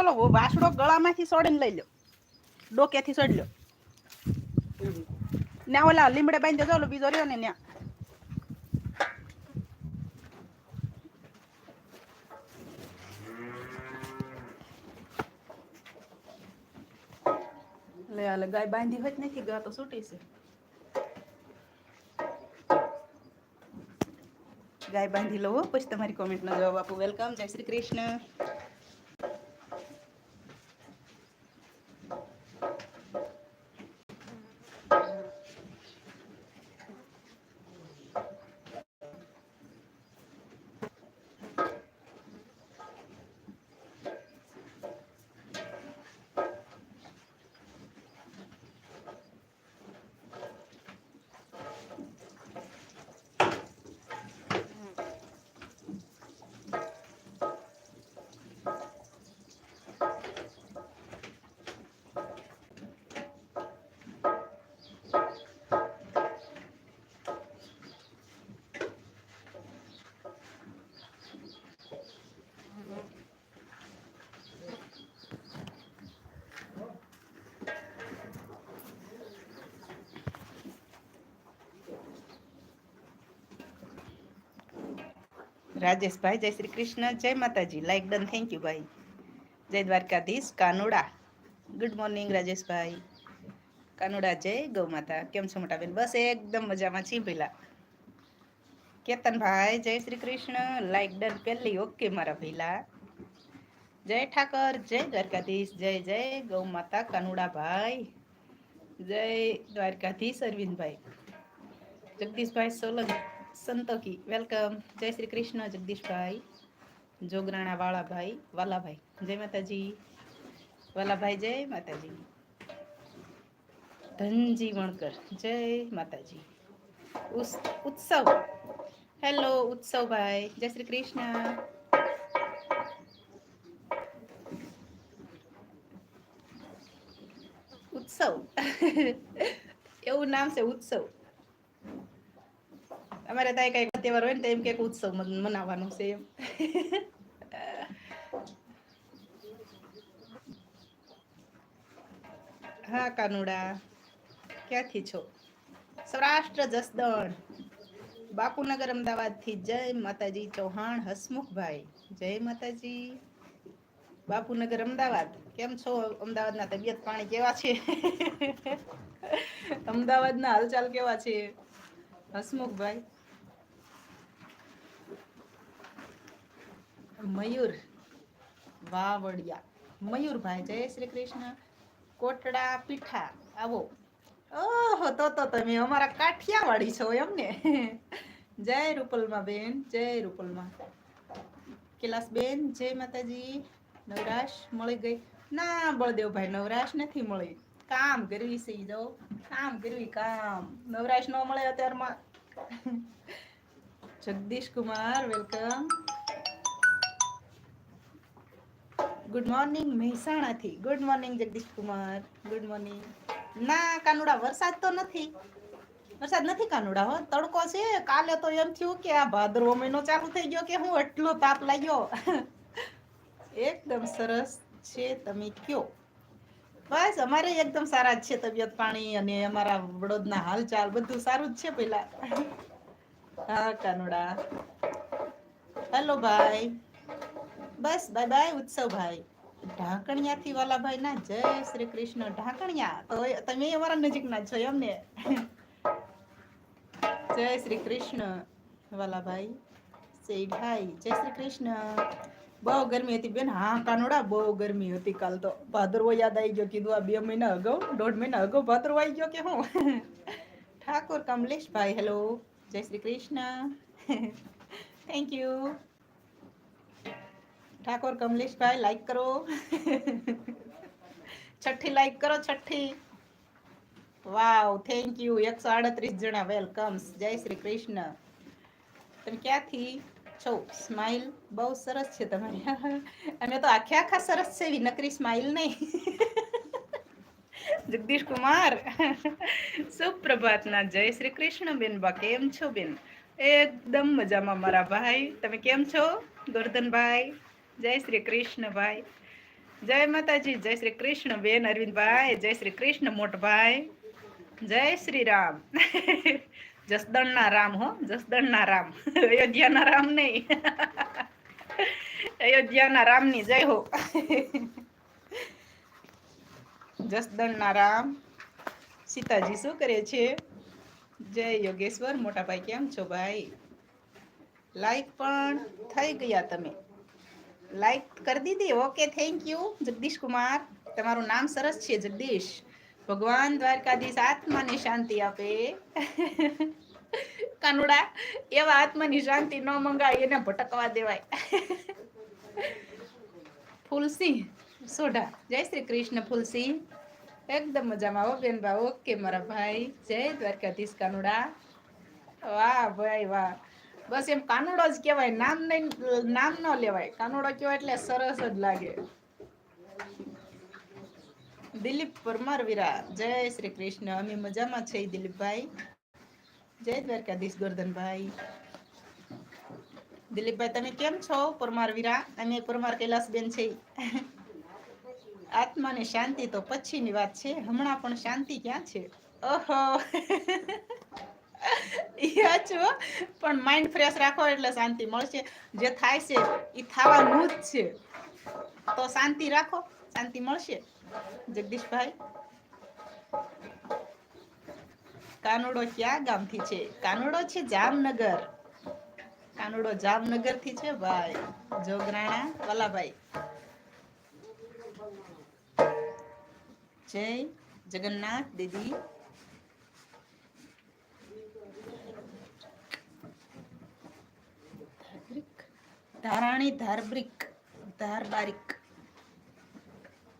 ઓલો વાસડો ગળામાંથી સોડીને લઈ લો ડોકેથી સોડી લો ને ઓલા લીમડે બાંધી દેજો ઓલો બીજો રહ્યો ને ત્યાં લે હાલે ગાય બાંધી હોય નથી, ગા તો છે. ગાય બાંધી લો પછી તમારી કોમેન્ટનો જવાબ આપું. વેલકમ જય શ્રી કૃષ્ણ. રાજેશભાઈ જય શ્રી કૃષ્ણ, જય માતાજી. લાઈક ડન થેન્ક યુ ભાઈ. જય દ્વારકાધીશ, કાનુડા. ગુડ મોર્નિંગ રાજેશભાઈ કાનુડા, જય ગૌ માતા કેમ છો, મોટા બેન? બસ એકદમ મજામાં છીએ પેલા કેતનભાઈ જય શ્રી કૃષ્ણ. લાઈક ડન પહેલી. ઓકે મારા ભીલા જય ઠાકર, જય દ્વારકાધીશ, જય જય ગૌ માતા કાનોડાભાઈ જય દ્વારકાધીશ અરવિંદભાઈ જગદીશભાઈ સોલંકી. સંતોકી વેલકમ જય શ્રી કૃષ્ણ જગદીશભાઈ જોગરાણા વાળાભાઈ વાલાભાઈ જય માતાજી વાલાભાઈ જય માતાજી ધનજી વણકર જય માતાજી ઉસ- ઉત્સવ હેલો ઉત્સવભાઈ જય શ્રી કૃષ્ણ ઉત્સવ એવું નામ છે ઉત્સવ અમારે ત્યાં કઈ તહેવાર હોય ને તો એમ કે ઉત્સવ મનાવવાનો છે એમ. હા, કાનુડા. ક્યાંથી છો? સૌરાષ્ટ્ર જસદણ. બાપુનગર અમદાવાદથી જય માતાજી ચૌહાણ હસમુખભાઈ. જય માતાજી. બાપુનગર અમદાવાદ. કેમ છો? અમદાવાદના તબિયત પાણી કેવા છે? અમદાવાદના હાલચાલ કેવા છે? હસમુખભાઈ. મયુર વાવડિયા. મયુરભાઈ જય શ્રી કૃષ્ણ. કોટડા પીઠા, આવો. ઓહો, તો તો, તમે અમારા કાઠિયાવાડી છો એમને જય રૂપલમાં બેન, જય રૂપલમાં. કેલાસ બેન, જય માતાજી. નવરાશ મળી ગઈ. ના, બળદેવભાઈ, નવરાશ નથી મળી. કામ કરવી સહી જાઓ કામ કરવી, કામ. નવરાશ ન મળે અત્યારમાં. Jagdish Kumar, welcome. Good morning મહેસાણાથી. Good morning Jagdish Kumar good morning ના, કાનુડા, વરસાદ તો નથી. વરસાદ નથી કાનુડા, હો. તડકો છે. કાલે તો એમ થયું કે આ ભાદરવો મહિનો ચાલુ થઈ ગયો કે હું એટલો તાપ લાગ્યો. એકદમ સરસ છે તમે કયો. બસ, અમારે એકદમ સારા જ છે તબિયત પાણી અને અમારા વડોદના હાલચાલ બધું સારું જ છે પેલા હા, કાનુડા. હેલો ભાઈ. બસ બાય બાય ઉત્સવ ભાઈ ઢાંકણિયાથી વાલાભાઈ ના જય શ્રી કૃષ્ણ. ઢાંકણિયા તો તમે અમારા નજીકના છો એમ ને જય શ્રી કૃષ્ણ, વાલાભાઈ. સેઠાઈ જય શ્રી કૃષ્ણ. બહુ ગરમી હતી બેન. હા, કાનોડા બહુ ગરમી હતી કાલ તો. ભાદરવો યાદ આવી ગયો કીધું આ બે મહિના અગાઉ, દોઢ મહિના અગાઉ ભાદરવો આવી ગયો કે હું? ઠાકોર કમલેશભાઈ, હેલો. જય Shri Krishna. Thank you Thakor Kamleshbhai like કરો. છઠ્ઠી લાઈક કરો, છઠ્ઠી. વાવ થેન્ક યુ એકસો આડત્રીસ જણા વેલકમ્સ જય શ્રી કૃષ્ણ. તમે ક્યાંથી છો? સ્માઇલ બહુ સરસ છે તમારી. અમે તો આખે આખા સરસ છે એવી નકરી સ્માઇલ નહીં. જગદીશ કુમાર. સુપ્રભાતના જય શ્રી કૃષ્ણ બેન બા, કેમ છો બેન? એકદમ મજામાં મારા ભાઈ. તમે કેમ છો? ગોરધનભાઈ? જય શ્રી કૃષ્ણ ભાઈ જય માતાજી, જય શ્રી કૃષ્ણ બેન અરવિંદભાઈ, જય શ્રી કૃષ્ણ મોટભાઈ, જય શ્રી રામ. જસદણના રામ હો, જસદણના રામ. અયોધ્યાના રામ નહીં. અયોધ્યાના રામની જય હો. જસદણના રામ. સીતાજી શું કરે છે? જય યોગેશ્વર મોટા ભાઈ કેમ છો ભાઈ? લાઈક પણ થઈ ગયા તમે. લાઈક કરી દીધી. Okay thank you Jagdish Kumar. તમારું નામ સરસ છે, જગદીશ. ભગવાન દ્વારકાધીશ આત્માને શાંતિ આપે. કાનુડા, એવા આત્માની શાંતિ ન મંગાય, એને ભટકવા દેવાય. ફૂલસિંહ સોઢા. જય શ્રી કૃષ્ણ ફૂલસિંહ એકદમ મજામાં હો, બેન બા ઓકે મારા ભાઈ. જય દ્વારકાધીશ કાનુડા. વાહ, ભાઈ, વાહ. બસ એમ કાનુડો જ કહેવાય, નામ નહીં, નામ ન લેવાય. કાનુડો કહેવાય એટલે સરસ જ લાગે. દિલીપ પરમાર વીરા, જય શ્રી કૃષ્ણ. અમે મજામાં છે દિલીપભાઈ. જય દ્વારકાધીશ ગોરધનભાઈ. દિલીપભાઈ, તમે કેમ છો? પરમાર વીરા, અમે પરમાર કૈલાસબેન છે આત્માને શાંતિ તો પછીની વાત છે. હમણાં પણ શાંતિ ક્યાં છે? ઓહો. છો પણ માઇન્ડ ફ્રેશ રાખો એટલે શાંતિ મળશે. જે થાય છે એ થવાનું જ છે. તો શાંતિ રાખો, શાંતિ મળશે. જગદીશભાઈ. કાનુડો ક્યાં ગામથી છે? કાનુડો છે જામનગર. કાનુડો જામનગરથી છે ભાઈ. જોગરાણા વાલાભાઈ જય જગન્નાથ દીદી. ધારાણી ધારબ્રિક ધારબારિક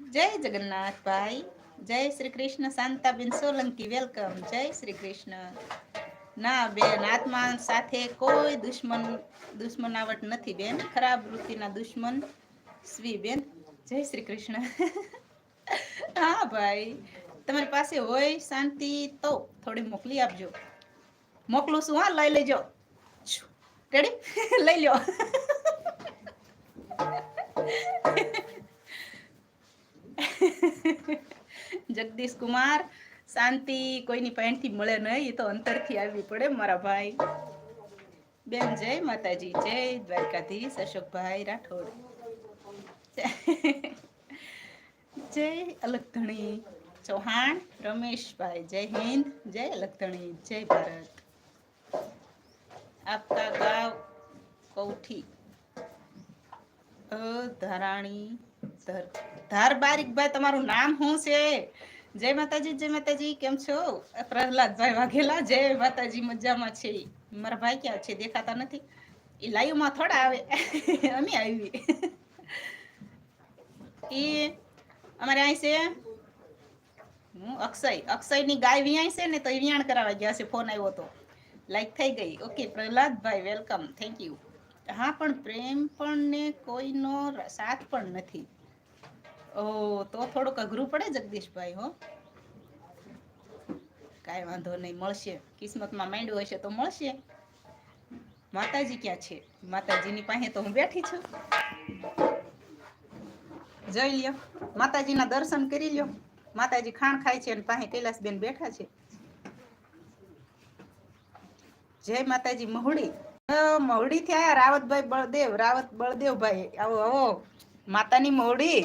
જય જગન્નાથ ભાઈ જય શ્રી કૃષ્ણ શાંતાબેન સોલંકી, વેલકમ. જય શ્રી કૃષ્ણ. ના બેન, આત્મા સાથે કોઈ દુશ્મન, દુશ્મનાવટ નથી બેન. ખરાબ વૃત્તિના દુશ્મન સ્વી બેન. જય શ્રી કૃષ્ણ. હા ભાઈ, તમારી પાસે હોય શાંતિ તો થોડી મોકલી આપજો. મોકલું છું, હા, લઈ લેજો. રેડી લઈ લો જગદીશ કુમાર, શાંતિ કોઈની પાસેથી મળે નહીં, એ તો અંતરથી આવવી પડે મારા ભાઈ. બેન જય માતાજી, જય દ્વારકાધીશ અશોકભાઈ રાઠોડ. જય અલગધણી ચૌહાણ, રમેશભાઈ, જય હિન્દ, જય અલગધણી, જય ભારત. આપકા ગાવ કૌઠી. ધરાણી ધાર બારીકભાઈ તમારું નામ શું છે? જય માતાજી જય માતાજી, કેમ છો? પ્રહલાદભાઈ વાઘેલા, જય માતાજી, મજામાં છે. મારા ભાઈ ક્યાં છે? દેખાતા નથી. એ લાઈવમાં થોડા આવે. અમે આવી. એ અમારે અહીં છે. હું અક્ષય. અક્ષયની ગાય વિયાણ છે ને તો એ વિયાણ કરાવવા ગયા છે. ફોન આવ્યો તો. લાઈક થઈ ગઈ. Okay Pralhadbhai welcome thank you હા, પણ પ્રેમ પણ ને કોઈનો સાથ પણ નથી. ઓ, તો થોડુંક અઘરું પડે જગદીશભાઈ, હો. કાંઈ વાંધો નહીં, મળશે. કિસ્મતમાં માંડ્યું હશે તો મળશે. માતાજી ક્યાં છે? માતાજીની પાસે તો હું બેઠી છું. જોઈ લ્યો, માતાજીના દર્શન કરી લ્યો. માતાજી ખાણ ખાય છે અને પાસે કૈલાસબેન બેઠા છે. જય માતાજી, મહુડી. મવડી થયા, રાવતભાઈ બળદેવ, રાવત બળદેવભાઈ. આવો આવો. માતાની મવડી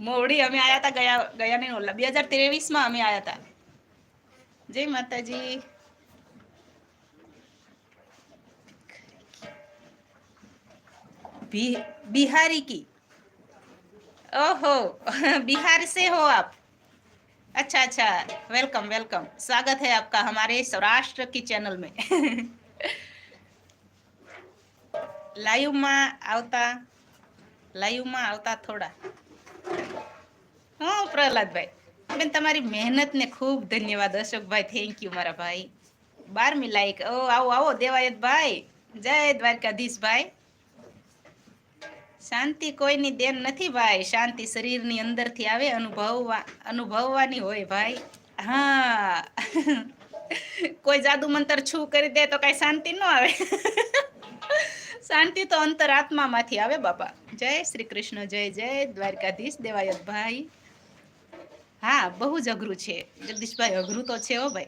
મવડી અમે આયા હતા ગયા ગયા નહીં ઓલા. બે હજાર ત્રેવીસમાં અમે આયા હતા જય માતાજી. બિહારી કી. ઓહો, બિહાર સે હો આપ. अच्छा अच्छा वेलकम वेलकम स्वागत है आपका हमारे सौराष्ट्र की चैनल में લાઈવમાં આવતા લાઈવમાં આવતા થોડા હા પ્રહલાદભાઈ બેન તમારી મહેનતને ખૂબ ધન્યવાદ અશોકભાઈ થેન્ક યુ મારા ભાઈ બારમી લાઈક ઓ આવો આવો દેવાયતભાઈ જય દ્વારકાધીશભાઈ શાંતિ કોઈની દેન નથી ભાઈ. શાંતિ શરીરની અંદરથી આવે, અનુભવવા, અનુભવવાની હોય ભાઈ. હા. કોઈ જાદુ મંતર છું કરી દે તો કઈ શાંતિ ન આવે. શાંતિ તો અંતરાત્મામાંથી આવે બાપા. જય શ્રી કૃષ્ણ, જય જય દ્વારકાધીશ દેવાયત ભાઈ. હા, બહુ જ અઘરું છે. જગદીશભાઈ, અઘરું તો છે હો ભાઈ.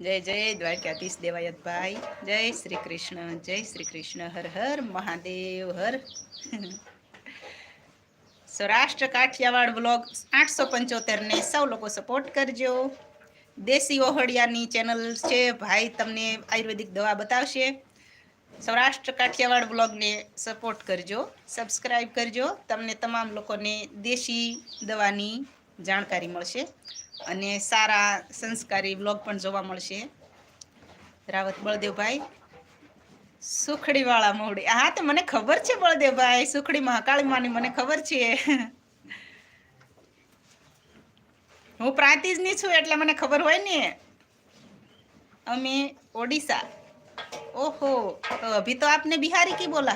જય જય દ્વારકાધીશ દેવાયત ભાઈ જય શ્રી કૃષ્ણ જય શ્રી કૃષ્ણ હર હર મહાદેવ, હર. સૌરાષ્ટ્ર કાઠિયાવાડ વ્લોગ આઠસો પંચોતેરને સૌ લોકો સપોર્ટ કરજો. દેશી ઓહડિયાની ચેનલ છે, ભાઈ તમને આયુર્વેદિક દવા બતાવશે. સૌરાષ્ટ્ર કાઠિયાવાડ વ્લોગને સપોર્ટ કરજો સબસ્ક્રાઈબ કરજો, તમને તમામ લોકોને દેશી દવાની જાણકારી મળશે. અને સારા સંસ્કારી વ્લોગ પણ જોવા મળશે રાવત બળદેવભાઈ સુખડીવાળા મોવડી હા તો મને ખબર છે બળદેવભાઈ સુખડી મહાકાળી માની મને ખબર છે હું પ્રાંતિજની છું એટલે મને ખબર હોય ને અમે ઓડિશા ओहो तो अभी तो आपने बिहारी की बोला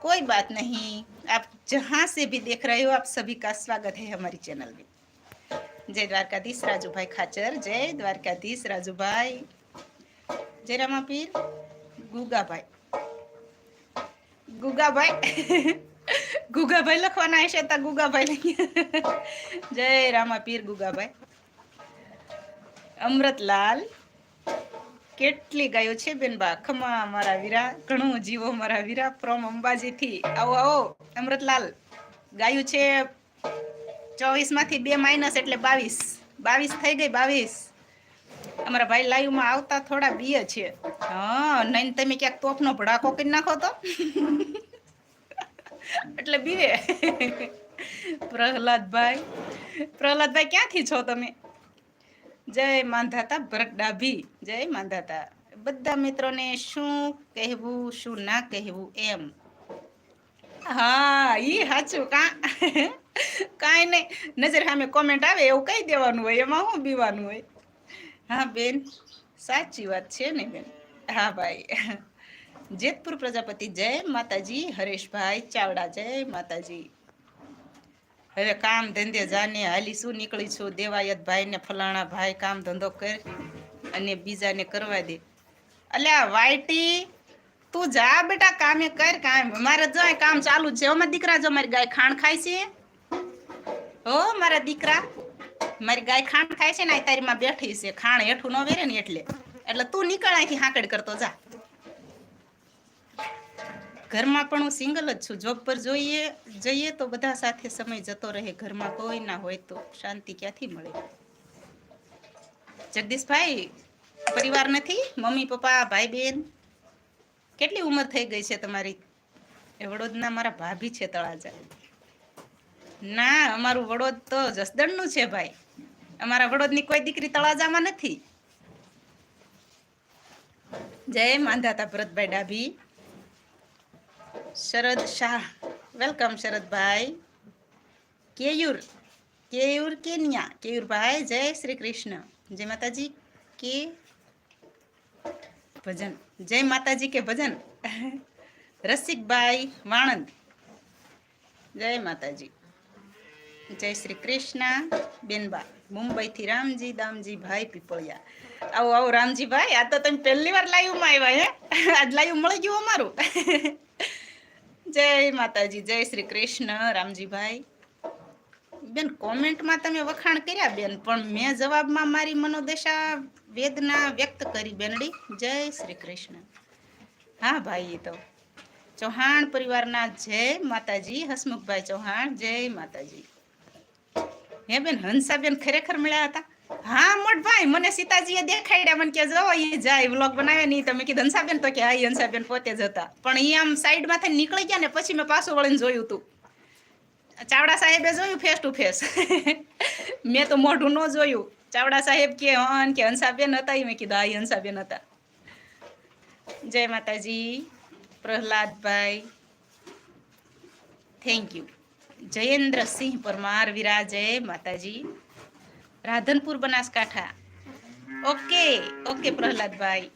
कोई बात नहीं आप जहाँ से भी देख रहे हो आप सभी का स्वागत है हमारी चैनल में જય દ્વારકાધીશ રાજુભાઈ ખાચર, જય દ્વારકાધીશ રાજુભાઈ. જય રામાપીર, ગુગાભાઈ. ગુગાભાઈ. ગુગાભાઈ લખવાના હશે તા ગુગાભાઈ જય રામાપીર, ગુગાભાઈ. અમૃતલાલ, કેટલી ગાયો છે બેનબા ખમા મારા વીરા, ઘણું જીવો મારા વીરા ફ્રોમ અંબાજીથી. આવો આવો, અમૃતલાલ. ગાયું છે ચોવીસમાંથી બે માઇનસ એટલે બાવીસ. બાવીસ થઈ ગઈ, બાવીસ. અમારા ભાઈ લાઈવમાં આવતા થોડા બીએ છે. હા નહીં તમે ક્યાંક તોફનો ભડાકો કરી નાખો તો. એટલે બીવે પ્રહલાદભાઈ. પ્રહલાદભાઈ, ક્યાંથી છો તમે? જય માંધાતા ભરત ડાભી. જય માંધાતા બધા મિત્રોને શું કહેવું, શું ના કહેવું એમ. હા, ઈ સાચું કા? કાંઈ નહીં. નજર સામે કોમેન્ટ આવે એવું કહી દેવાનું હોય, એમાં શું બીવાનું હોય? હા, બેન, સાચી વાત છે ને બેન? હા, ભાઈ. જેતપુર પ્રજાપતિ જય માતાજી, હરેશભાઈ ચાવડા જય માતાજી. હવે કામ ધંધે જાને હાલી શું નીકળી છું? દેવાયત ભાઈ ને ફલાણા ભાઈ કામ ધંધો કર અને બીજાને કરવા દે. અલ્યા વાયટી, તું જા બેટા કામે કર કામ. મારે જો કામ ચાલુ છે. અમારા દીકરા જો મારી ગાય ખાણ ખાય છે. હો, મારા દીકરા, મારી ગાય ખાણ ખાય છે ને, આ તારી માં બેઠી છે. ખાણ હેઠું ન વેરે ને એટલે. એટલે તું નીકળ અહીંથી હાંકડ કરતો જા. ઘરમાં પણ હું સિંગલ જ છું. જોબ પર જોઈએ, જઈએ તો બધા સાથે સમય જતો રહે. ઘરમાં કોઈ ના હોય તો શાંતિ ક્યાંથી મળે? જગદીશભાઈ, પરિવાર નથી? મમ્મી, પપ્પા, ભાઈ, બેન? કેટલી ઉંમર થઈ ગઈ છે તમારી? એ વડોદના મારા ભાભી છે તળાજા. ના, અમારું વડોદ તો જસદણનું છે ભાઈ. અમારા વડોદની કોઈ દીકરી તળાજામાં નથી. જય માંધાતા ભરતભાઈ ડાભી. શરદ શાહ, વેલકમ શરદભાઈ. કેયુર કેયુર કેન્યા, કેયુરભાઈ, જય શ્રી કૃષ્ણ. જય માતાજી કે ભજન. જય માતાજી કે ભજન. રસિકભાઈ વાણંદ. જય માતાજી. જય શ્રી કૃષ્ણ. બેનબા, મુંબઈથી રામજી દામજી ભાઈ પીપળિયા. આવો આવો રામજીભાઈ, આ તો તમે પહેલી વાર લાઈવમાં આવ્યા, હે? આજ લાઈવ મળી ગયું અમારું. જય માતાજી, જય શ્રી કૃષ્ણ, રામજીભાઈ. બેન, કોમેન્ટમાં તમે વખાણ કર્યા, બેન, પણ મેં જવાબમાં મારી મનોદશા વેદના વ્યક્ત કરી, બેનડી. જય શ્રી કૃષ્ણ. હા, ભાઈ, એ તો. ચૌહાણ પરિવારના જય માતાજી, હસમુખભાઈ ચૌહાણ, જય માતાજી. હે બેન, હંસાબેન ખરેખર મળ્યા હતા? હા, મોટભાઈ, મને સીતાજીએ દેખાડ્યા. મને કે, જો એ જાય વ્લોગ બનાવે નહીં. તમે કીધું, હંસાબેન તો કે, હા હંસાબેન પોતે જ હતા. પણ એ આમ સાઈડમાં થઈને નીકળી ગયા ને, પછી મેં પાછું વળીને જોયું હતું ચાવડા સાહેબે જોયું ફેસ ટુ ફેસ મેં તો મોઢું ન જોયું. ચાવડા સાહેબ કે હન કે, હંસાબેન હતા. એ મેં કીધું, હા હંસાબેન હતા. જય માતાજી. પ્રહલાદભાઈ. થેન્ક યુ જયેન્દ્રસિંહ પરમાર વિરાજય માતાજી. Radhanpur Banaskantha. Okay okay Pralhadbhai.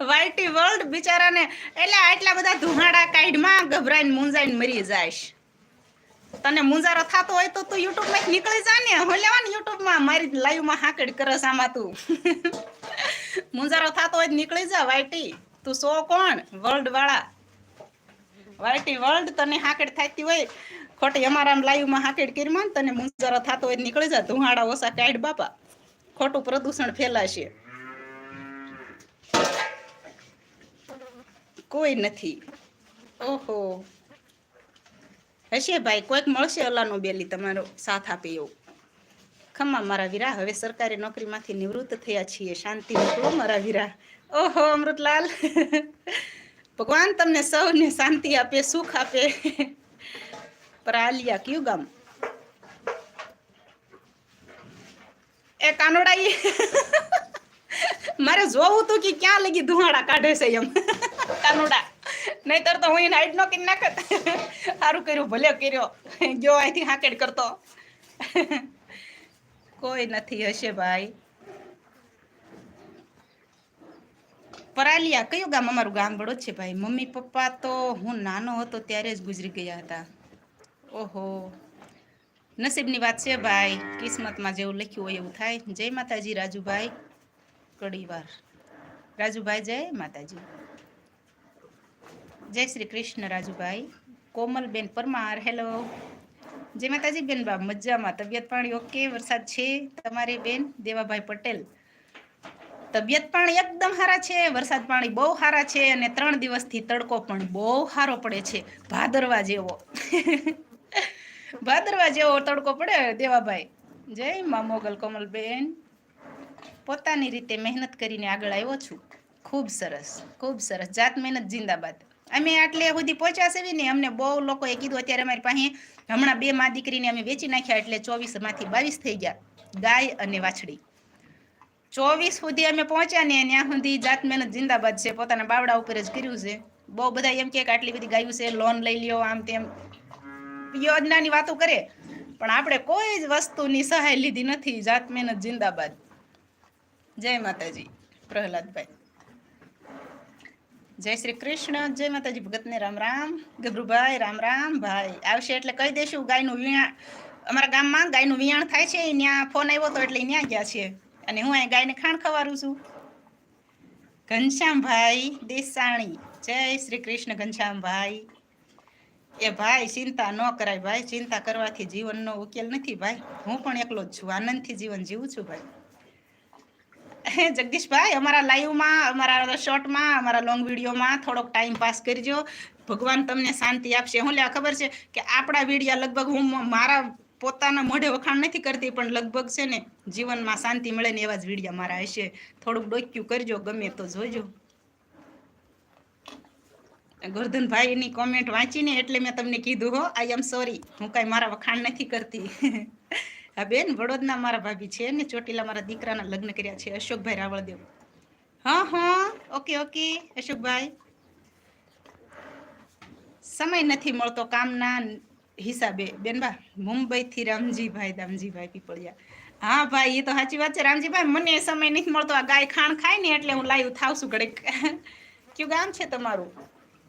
YT world બિચારાને એટલે આટલા બધા ધુમાડા કાઢમાં ગભરાઈને મૂંઝાઈને મરી જાયશ. તને મુંજારો થતો હોય તો તું યુટ્યુબમાં નીકળી જા ને. હું લેવા ને યુટ્યુબમાં? મારી લાઈવમાં હાકડ કરસ આમાં તું. મુંજારો થતો હોય નીકળી જા વાઈટી તું સો કોણ? વર્લ્ડ વાળા. વાઈટી વર્લ્ડ તને હાકડ થતી હોય. ખોટી અમારા લાઈવમાં હાકડ કરી માં તને મુંજારો થતો હોય નીકળી જા. ધુમાડા ઓછા કાઢ બાપા. ખોટું પ્રદૂષણ ફેલાશે. કોઈ નથી. ઓહો. હશે ભાઈ, કોઈક મળશે અલ્લાહનો બેલી તમારો સાથ આપે એવું. ખમ્મા મારા વીરા, હવે સરકારી નોકરીમાંથી નિવૃત્ત થયા છીએ. શાંતિ મોકલો મારા વીરા. ઓહો, અમૃતલાલ. ભગવાન તમને સૌને શાંતિ આપે, સુખ આપે. પરાલિયા કયું ગામ? એ કાનોડા મારે જોવું તું કે ક્યાં લગી ધુમાડા કાઢે છે એમ. કાનોડા. નહીતર તો હું એ હાઈડ નો કરી નાખત. સારું કર્યું, ભલે કર્યો. ગયો અહીંથી હાકેડ કરતો. કોઈ નથી, હશે ભાઈ. પરાલિયા, કયું ગામ? અમારું ગામ બળો છે ભાઈ. મમ્મી, પપ્પા તો હું નાનો હતો ત્યારે જ ગુજરી ગયા હતા. ઓહો. નસીબની વાત છે ભાઈ. કિસ્મતમાં જેવું લખ્યું હોય એવું થાય. જય માતાજી, રાજુભાઈ. કડીવાર. રાજુભાઈ, જય માતાજી. જય શ્રી કૃષ્ણ રાજુભાઈ. કોમલબેન પરમાર, હેલો. જય માતાજી બેન બા, મજામાં. તબિયત પાણી ઓકે? વરસાદ છે? તમારી બેન, દેવાભાઈ પટેલ? તબિયત પાણી એકદમ સારા છે. વરસાદ પાણી બહુ સારા છે અને ત્રણ દિવસથી તડકો પણ બહુ સારો પડે છે. ભાદરવા જેવો. ભાદરવા જેવો તડકો પડે દેવાભાઈ. જય મા મોગલ કોમલબેન. પોતાની રીતે મહેનત કરીને આગળ આવ્યો છું. ખૂબ સરસ ખૂબ સરસ. જાત મહેનત જિંદાબાદ. અમે આટલે સુધી પહોંચ્યા છે ને, અમને બહુ લોકોએ કીધું અત્યારે અમારી પાસે, હમણાં બે માં દીકરીને અમે વેચી નાખ્યા એટલે ચોવીસમાંથી બાવીસ થઈ ગયા, ગાય અને વાછડી. ચોવીસ સુધી અમે પહોંચ્યા ને, ત્યાં સુધી જાત મહેનત જિંદાબાદ છે, પોતાના બાવડા ઉપર જ કર્યું છે. બહુ બધા એમ કે આટલી બધી ગાયું છે, લોન લઈ લ્યો, આમ તેમ. યોજનાની વાતો કરે, પણ આપણે કોઈ જ વસ્તુની સહાય લીધી નથી, જાત મહેનત જિંદાબાદ. જય માતાજી, પ્રહલાદભાઈ. જય શ્રી કૃષ્ણ. જય માતાજી. ભગતને રામ રામ. ગભરુભાઈ, રામ રામ. ભાઈ, આવશે એટલે કહી દેશું ગાયનું વિયાણ અમારા ગામમાં ગાયનું વિયાણ થાય છે. ત્યાં ફોન આવ્યો હતો એટલે ત્યાં ગયા છે. અને હું અહીં ગાયને ખાણ ખવારું છું. ઘનશ્યામભાઈ દેસાણી. જય શ્રી કૃષ્ણ ઘનશ્યામભાઈ. એ ભાઈ, ચિંતા ન કરાય ભાઈ. ચિંતા કરવાથી જીવનનો ઉકેલ નથી ભાઈ. હું પણ એકલો જ છું. આનંદથી જીવન જીવું છું ભાઈ. જગદીશભાઈ, અમારા લાઈવમાં અમારા શોર્ટમાં અમારા લોંગ વિડીયોમાં થોડોક ટાઈમ પાસ કરજો. ભગવાન તમને શાંતિ આપશે. હું લેવા ખબર છે કે આપણા વિડીયા લગભગ હું મારા પોતાના મોઢે વખાણ નથી કરતી, પણ લગભગ છે ને જીવનમાં શાંતિ મળે ને એવા જ વિડીયા મારા હશે. થોડુંક ડોક્યું કરજો, ગમે તો જોજો. ગોરધનભાઈની કોમેન્ટ વાંચીને એટલે મેં તમને કીધું હો આઈ એમ સોરી હું કાંઈ મારા વખાણ નથી કરતી. હા બેન વડોદના મારા ભાભી છે ને ચોટીલા મારા દીકરાના લગ્ન કર્યા છે, અશોકભાઈ રાવળદેવ. હા હા, ઓકે ઓકે, અશોકભાઈ. સમય નથી મળતો કામના હિસાબે. બેનબા મુંબઈથી રામજીભાઈ રામજીભાઈ પીપળિયા. હા, ભાઈ, એ તો સાચી વાત છે. રામજીભાઈ, મને સમય નથી મળતો. આ ગાય ખાણ ખાય ને એટલે હું લાઈવ થાવ છું ઘડીક. કયું ગામ છે તમારું?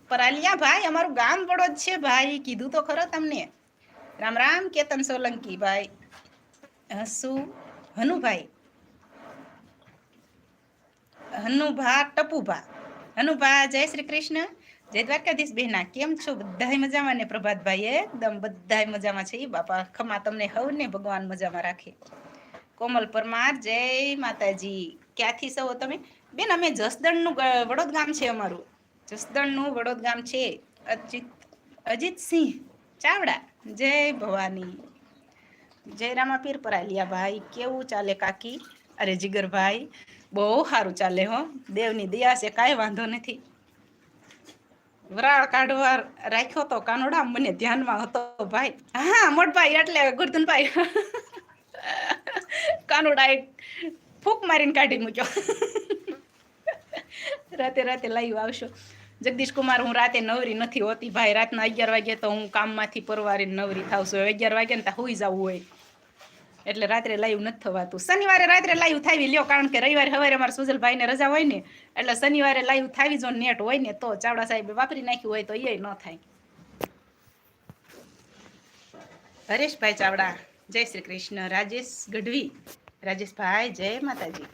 પરાલિયા ભાઈ, અમારું ગામ વડોદ છે ભાઈ. કીધું તો ખરો તમને. રામ રામ, કેતન સોલંકી ભાઈ. હસુ હનુભાઈ. હનુભા ટપુભા. હનુભા, જય શ્રી કૃષ્ણ. જય દ્વારકાધીશ બહેના કેમ છો? બધાય મજામાં ને પ્રભાતભાઈ એકદમ બધાય મજામાં છે એ બાપા. ખમા તમને હવને ભગવાન મજામાં રાખે. કોમલ પરમાર, જય માતાજી. ક્યાંથી સૌ તમે? બેન, અમે જસદણનું વડોદ ગામ છે અમારું. જસદણનું વડોદ ગામ છે. અજીત, અજીતસિંહ ચાવડા. જય ભવાની. જય રામાપીર પરાલિયા ભાઈ, કેવું ચાલે કાકી? અરે જીગરભાઈ બહુ સારું ચાલે હો. દેવની દયા છે, કાંઈ વાંધો નથી. વરાળ કાઢવા રાખ્યો તો કાનોડા મને ધ્યાનમાં હતો ભાઈ. હા મોટભાઈ એટલે ગુરધનભાઈ કાનોડા એક ફૂક મારીને કાઢી મૂક્યો. રાતે રાતે લાઈવ આવશો. જગદીશ કુમાર, હું રાતે નવરી નથી હોતી. ભાઈ, રાતના અગિયાર વાગે તો હું કામમાંથી પરવારીને નવરી થાવ છું. અગિયાર વાગે ને ત્યાં હોઈ જવું હોય. એટલે રાત્રે લાઈવ નથી થવાતું. શનિવારે રાત્રે લાઈવ થાવી લ્યો, કારણ કે રવિવારે સવારે અમારા સુજલભાઈને રજા હોય ને, એટલે શનિવારે લાઈવ થાવી જો નેટ હોય ને, તો ચાવડા સાહેબે વાપરી નાખ્યું હોય તો એ ન થાય. હરેશભાઈ ચાવડા, જય શ્રી કૃષ્ણ. રાજેશ ગઢવી, રાજેશભાઈ, જય માતાજી.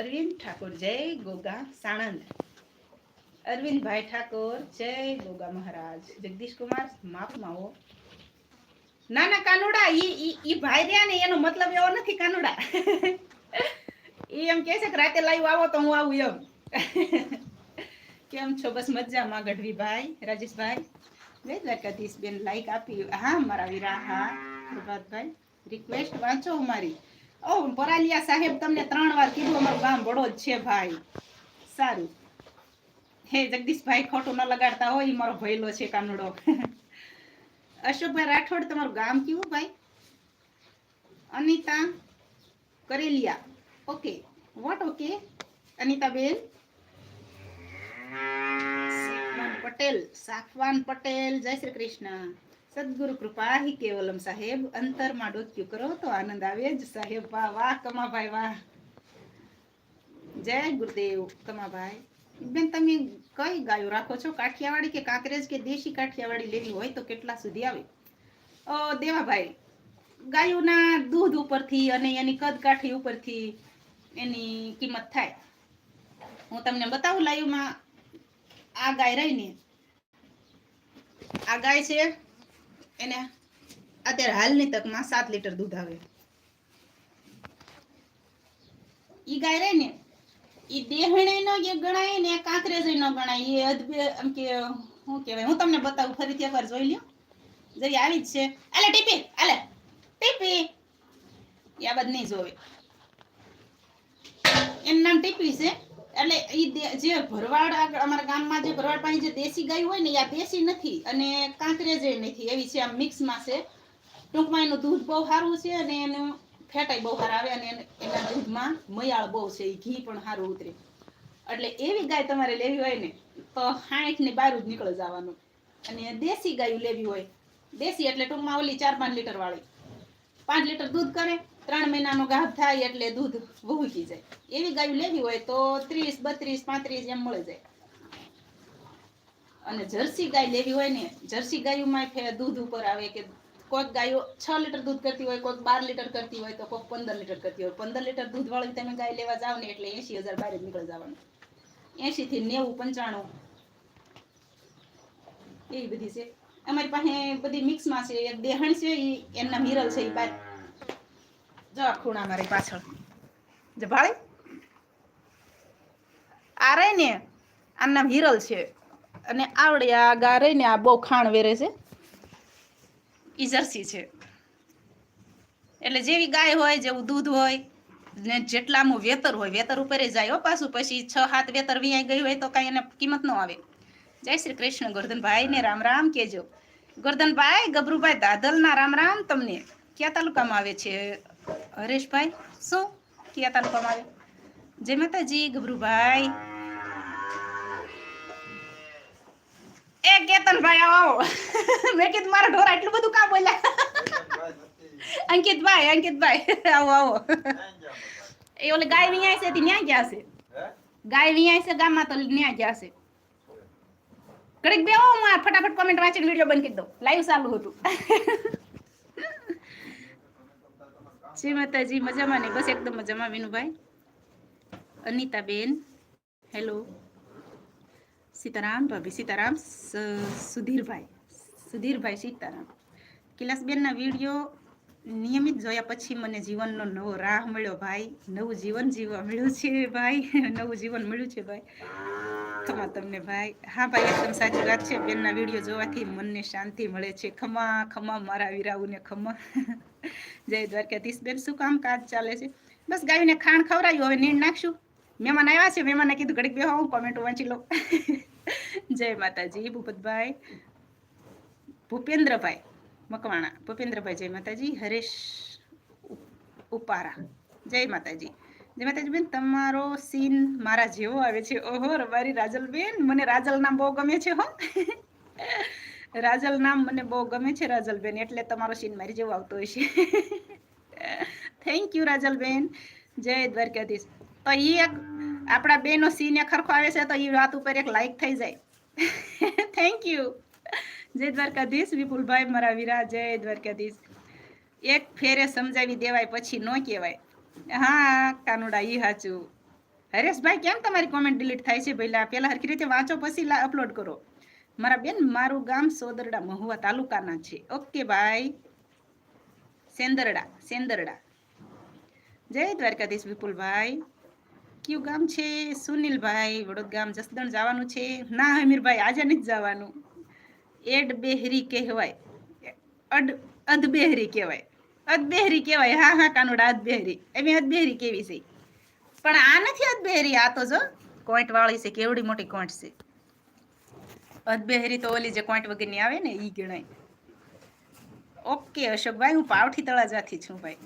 અરવિંદ ઠાકોર, જય ગોગા સાણંદ. અરવિંદભાઈ ઠાકોર, જય ગોગા મહારાજ. જગદીશ કુમાર, માફ હો ના ના કાનુડા, ઈ ઈ ભાઈ રહ્યા ને, એનો મતલબ એવો નથી કાનુડા. ઈ એમ કહે છે કે રાતે લાઈવ આવો તો હું આવું એમ. કેમ છો? બસ મજામાં ગઢવી ભાઈ રાજેશભાઈ? જય દ્વારકાધીશ બેન લાઈક આપી. હા, મારા વીરા, હા, પ્રભાતભાઈ રિક્વેસ્ટ વાંચો મારી ઓ, પરાલિયા સાહેબ, તમને ત્રણ વાર કીધું, અમારું ગામ વડોદ છે ભાઈ. સારું. હે, જગદીશભાઈ ખોટું ન લગાડતા હોય એ મારો ભયલો છે કાનુડો. અશોકભાઈ રાઠોડ, તમારું ગામ કેવું ભાઈ? Anita Kareliya. Okay what okay? Anitaben? Patel Safwan Patel. જય શ્રી કૃષ્ણ. સદગુરુ કૃપા, હિ કેવલમ સાહેબ. અંતરમાં ડોક્યું કરો તો આનંદ આવે જ, સાહેબ. વાહ વાહ, કમાભાઈ, વાહ. જય ગુરુદેવ, કમાભાઈ. બેન, તમે કઈ ગાયો રાખો છો? કાઠિયાવાડી કે કાંકરેજ કે દેશી કાઠિયાવાડી લેવી હોય તો કેટલા સુધી આવે? દેવાભાઈ, ગાયોના દૂધ ઉપરથી અને એની કદ કાઠી ઉપરથી એની કિંમત થાય. હું તમને બતાવું લાઈવમાં આ ગાય રહી ને આ ગાય છે, એને અત્યારે હાલની તકમાં સાત લીટર દૂધ આવે. ઈ ગાય રહી ને ઈ દેહણે નો જે ગણાય ને કાંકરેજ નો ગણાય. એ અદભે એમ કે શું કહેવાય, હું તમને બતાવું, ફરીથી એકવાર જોઈ લ્યો. જરી આવી જ છે. આલે, ટીપી આલે, ટીપી. આ બધ નહીં જોવે. એનું નામ ટીપી છે. એટલે ઈ જે ભરવાડ આગળ, અમારા ગામમાં જે ભરવાડ પાસે જે દેશી ગાય હોય ને યા દેશી નથી અને કાંકરેજ નથી. એવી છે, આમ મિક્સમાં છે. ટૂંકમાં એનું દૂધ બહુ સારું છે અને એનું ફેટાઈ બહુ સારા આવે અને એના દૂધમાં મયાળ બહુ છે એ ઘી પણ સારું ઉતરે. એટલે એવી ગાય તમારે લેવી હોય ને, તો સાઠ ને બારું જ નીકળી જવાનું. અને દેશી ગાયું લેવી હોય. દેશી એટલે ટૂંકમાં ઓલી ચાર પાંચ લીટર વાળી. પાંચ લીટર દૂધ કરે, ત્રણ મહિનાનો ગાભ થાય એટલે દૂધ ભૂકી જાય. એવી ગાયું લેવી હોય તો ત્રીસ, બત્રીસ, પાંત્રીસ એમ મળી જાય. અને જર્સી ગાય લેવી હોય ને, જર્સી ગાયુમાં દૂધ ઉપર આવે કે કોઈક ગાયો છ લીટર દૂધ કરતી હોય કોઈક બાર લીટર કરતી હોય, તો કોઈક પંદર લીટર કરતી હોય. પંદર લીટર દૂધ વાળી તમે ગાય લેવા જાવ ને એટલે એસી હજાર બહાર જ નીકળી જવાનું. એસી થી નેવું પંચાણું. એવી બધી છે. અમારી પાસે બધી મિક્સમાં છે, એક દેહણ છે એ એમના મિરલ છે એ બાર. જો ખૂણા મારી પાછળ. જ ભાળી. આ રહી ને, આનું નામ હિરલ છે. અને આવડે આ ગા રહી ને, આ બહુ ખાણ વેરે છે. જર્સી છે. એટલે જેવી ગાય હોય, જેવું દૂધ હોય, ને જેટલામાં વેતર હોય, વેતર ઉપર જાય, હો પાછું, પછી છ હાથ વેતર વિયાઈ ગયું હોય તો કાંઈ એને કિંમત ન આવે. જય શ્રી કૃષ્ણ ગોરધનભાઈ ને રામ રામ કેજો ગોરધનભાઈ ગભરુભાઈ દાદલના રામ રામ તમને. કયા તાલુકામાં આવે છે, હરેશભાઈ? શું? કયા તાલુકામાં આવે? જય માતાજી ગભરુભાઈ એ કેતનભાઈ આવો આવો. મેં કીધું મારા ઢોરા એટલું બધું કામ બોલ્યા? અંકિતભાઈ અંકિતભાઈ આવો આવો. એ ઓલે ગાય વિયાય છે તે ન્યા ગયા છે? ગાય વિયાય છે ગામમાં તો ન્યા ગયા છે. બે હું આ ફટાફટ કોમેન્ટ વાંચીને વીડિયો બંધ કરી દઉં. લાઈવ ચાલુ હતું. જી માતાજી મજામાં ને? બસ એકદમ મજામાં વિનુભાઈ. અનિતાબેન હેલો. સીતારામ, ભાભી સીતારામ સુધીરભાઈ સુધીરભાઈ સીતારામ. કિલાસબેનના વીડિયો નિયમિત જોયા પછી મને જીવનનો નવો રાહ મળ્યો ભાઈ. નવું જીવન જીવવા મળ્યું છે ભાઈ. નવું જીવન મળ્યું છે ભાઈ. ખમા તમને ભાઈ. હા ભાઈ, એકદમ સાચી વાત છે. બેનના વીડિયો જોવાથી મનને શાંતિ મળે છે. ખમા ખમા મારા વીરાઓને ખમા. જય દ્વારકાધીશ. બેન, શું કામ કાજ ચાલે છે? બસ ગાયને ખાણ ખવરાયું હવે નીણ નાખશું. મહેમાન આવ્યા છે. મહેમાને કીધું, ઘડીક બેહો, હું કોમેન્ટ વાંચી લઉં. જય માતાજી, ભૂપતભાઈ. ભૂપેન્દ્રભાઈ મકવાણા, ભૂપેન્દ્રભાઈ, જય માતાજી. હરેશ ઉપારા, જય માતાજી. જય માતાજી બેન, તમારો સીન મારા જેવો આવે છે. ઓહો, રબારી રાજલબેન મને રાજલ નામ બહુ ગમે છે, હો. રાજલ નામ મને બહુ ગમે છે રાજલબેન એટલે તમારો સીન મારી જેવો આવતો હોય છે. થેન્ક યુ રાજલબેન જય દ્વારકાધીશ. તો એ એક આપણા બેનો સીન એક ખરખો આવે છે તો એ વાત ઉપર એક લાઈક થઈ જાય. થેન્ક યુ જય દ્વારકાધીશ વિપુલભાઈ, મારા વીરા, જય દ્વારકાધીશ. એક ફેરે સમજાવી દેવાય, પછી નો કહેવાય. હા, કાનુડા, ઈ સાચું હરેશભાઈ, કેમ તમારી કોમેન્ટ ડિલીટ થાય છે પહેલા પહેલા હરખી રીતે વાંચો, પછી અપલોડ કરો. મારા બેન, મારું ગામ સોદરડા, મહુવા તાલુકાના છે. ઓકે ભાઈ સેન્દરડા સેંદરડા. જય દ્વારકાધીશ વિપુલભાઈ. કયું ગામ છે? સુનિલભાઈ વડોદ ગામ જસદણ જવાનું છે? ના હમીરભાઈ આજે નથી જવાનું. એડ બેહરી કહેવાય. અડ અદબેહરી કહેવાય. અદબેહરી કહેવાય. હા હા, કાનુડા અધબેહરી એમ અધબેહરી કેવી છે? પણ આ નથી અધબેહરી આ તો જો કોઈન્ટ વાળી છે, કેવડી મોટી કોઈન્ટ છે. અધબેહરી તો ઓલી જે કોઈન્ટ વગરની આવે ને એ ગણાય. ઓકે, અશોકભાઈ, હું પાવઠી તળાજાથી છું, ભાઈ.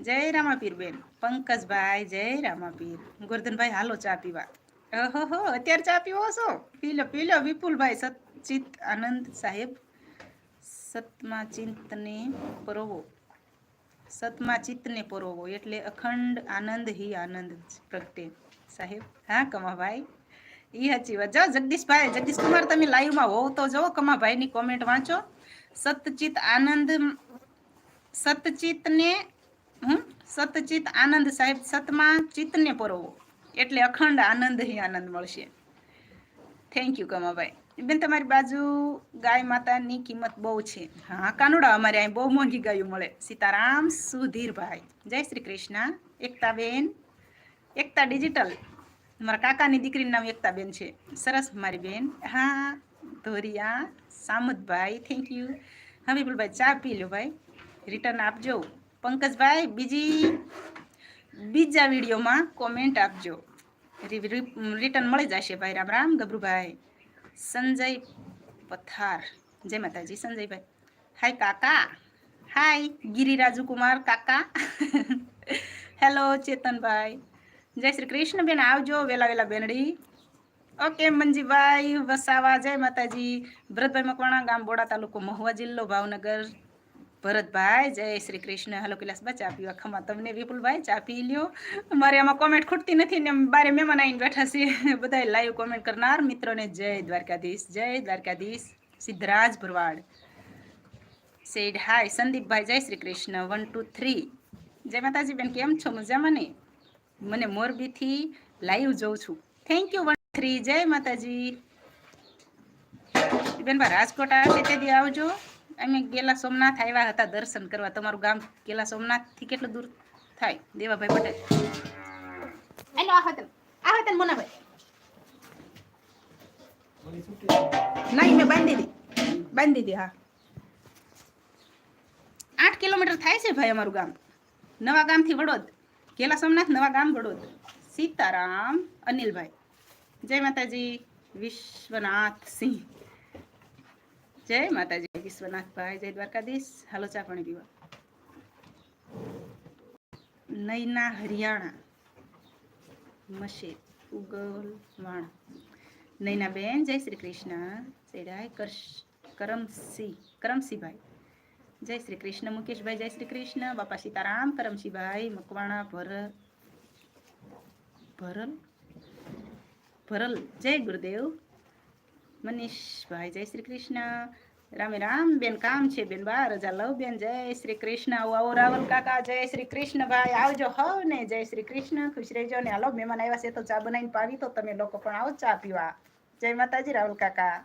જય રામાપીર બેન પંકજભાઈ જય રામાપીર. ગોરધનભાઈ, હાલો ચા પીવા. ઓહો અત્યારે ચા પીવો છો? પી લો પી લો વિપુલભાઈ સચિત આનંદ સાહેબ. સતમા ચિંતને પરોવો. સતમા ચિત્તને પરોવો એટલે અખંડ આનંદ હી આનંદ પ્રગટે. સાહેબ, હા, કમાભાઈ? ઈ સાચી વાત. જાઓ જગદીશભાઈ જગદીશ કુમાર તમે લાઈવમાં હોવ તો જો કમાભાઈની કોમેન્ટ વાંચો. સતચિત આનંદ, સતચિતને હમ? સતચિત આનંદ સાહેબ સતમાં ચિત્તને પરોવો. એટલે અખંડ આનંદ હિ આનંદ મળશે. Thank you Kamabhai. બેન, તમારી બાજુ ગાય માતાની કિંમત બહુ છે. હા, કાનુડા અમારે અહીં બહુ મોંઘી ગાયું મળે. સીતારામ સુધીરભાઈ. જય શ્રી કૃષ્ણ. એકતાબેન એકતા ડિજિટલ. મારા કાકાની દીકરીનું નામ એકતાબેન છે. સરસ મારી બેન. હા, ધોરિયા સામતભાઈ થેન્ક યુ હા, વિપુલભાઈ, ચા પી લો ભાઈ. રિટર્ન આપજો. પંકજભાઈ બીજી, બીજા વિડીયોમાં કોમેન્ટ આપજો. રિટર્ન મળી જશે ભાઈ. રામ રામ, ગભરુભાઈ. સંજય પથાર. જય માતાજી સંજયભાઈ હાય કાકા. હાય ગિરિરાજુ કુમાર, કાકા. હેલો ચેતનભાઈ જય શ્રી કૃષ્ણ બેન, આવજો, વેલા વેલા બેનડી. ઓકે મંજીભાઈ વસાવા, જય માતાજી. ભરતભાઈ મકવાણા, ગામ બોડા તાલુકો મહુવા જિલ્લો ભાવનગર. ભરતભાઈ, જય શ્રી કૃષ્ણ. હલો કૈલાસબા ચા પીવા ખમા. તમને વિપુલભાઈ, ચા પી લ્યો. મારે આમાં કોમેન્ટ ખૂટતી નથી ને બારે મહેમાન આવીને બેઠા છે. બધા લાઈવ કોમેન્ટ કરનાર મિત્રોને જય દ્વારકાધીશ જય દ્વારકાધીશ. સિદ્ધરાજ ભરવાડ. સેડ હાય સંદીપભાઈ, જય Shri Krishna. One two three જય માતાજી બેન, કેમ છો? મજામાં ને? મને મોરબીથી લાઈવ જોઉં છું. થેન્ક યુ વન થ્રી જય માતાજી. બેન ભાઈ રાજકોટ આવશે તે દી આવજો. અમે ગેલા સોમનાથ આવ્યા હતા દર્શન કરવા. તમારું ગામ ગેલા સોમનાથથી કેટલું દૂર થાય? દેવાભાઈ પટેલ. આલો આ હતા આ હતા મોનાભાઈ. નહીં મેં બાંધી દીધી બાંધી દીધી હા. આઠ કિલોમીટર થાય છે ભાઈ અમારું ગામ. નવા ગામથી વડોદ. ગેલા સોમનાથ નવા ગામ વડોદ. સીતારામ અનિલભાઈ. જય માતાજી. વિશ્વનાથ સિંહ. જય માતાજી. વિશ્વનાથભાઈ, જય દ્વારકાધીશ. હાલો ચા પાણી પીવા. નૈના હરિયાણા. મશેદ ઉગલવાણ નૈના બેન, જય શ્રી કૃષ્ણ. સેડાય કરશ કરમસિંહ કરમસિંહભાઈ જય શ્રી કૃષ્ણ મુકેશભાઈ, જય શ્રી કૃષ્ણ. બાપા સીતારામ કરમસિંહભાઈ મકવાણા, ભર, ભરલ ભરલ. જય ગુરુદેવ. મનીષભાઈ જય શ્રી કૃષ્ણ. રામે રામ, બેન કામ છે, બેન બા રજા લવ બેન, જય શ્રી કૃષ્ણ. આવો આવો, રાવલ કાકા, જય શ્રી કૃષ્ણ ભાઈ. આવજો હવ ને જય શ્રી કૃષ્ણ. ખુશ રહેજો ને. હાલો, મહેમાન આવ્યા છે, તો ચા બનાવીને પાવી તો તમે લોકો પણ આવો ચા પીવા. જય માતાજી રાહુલ કાકા.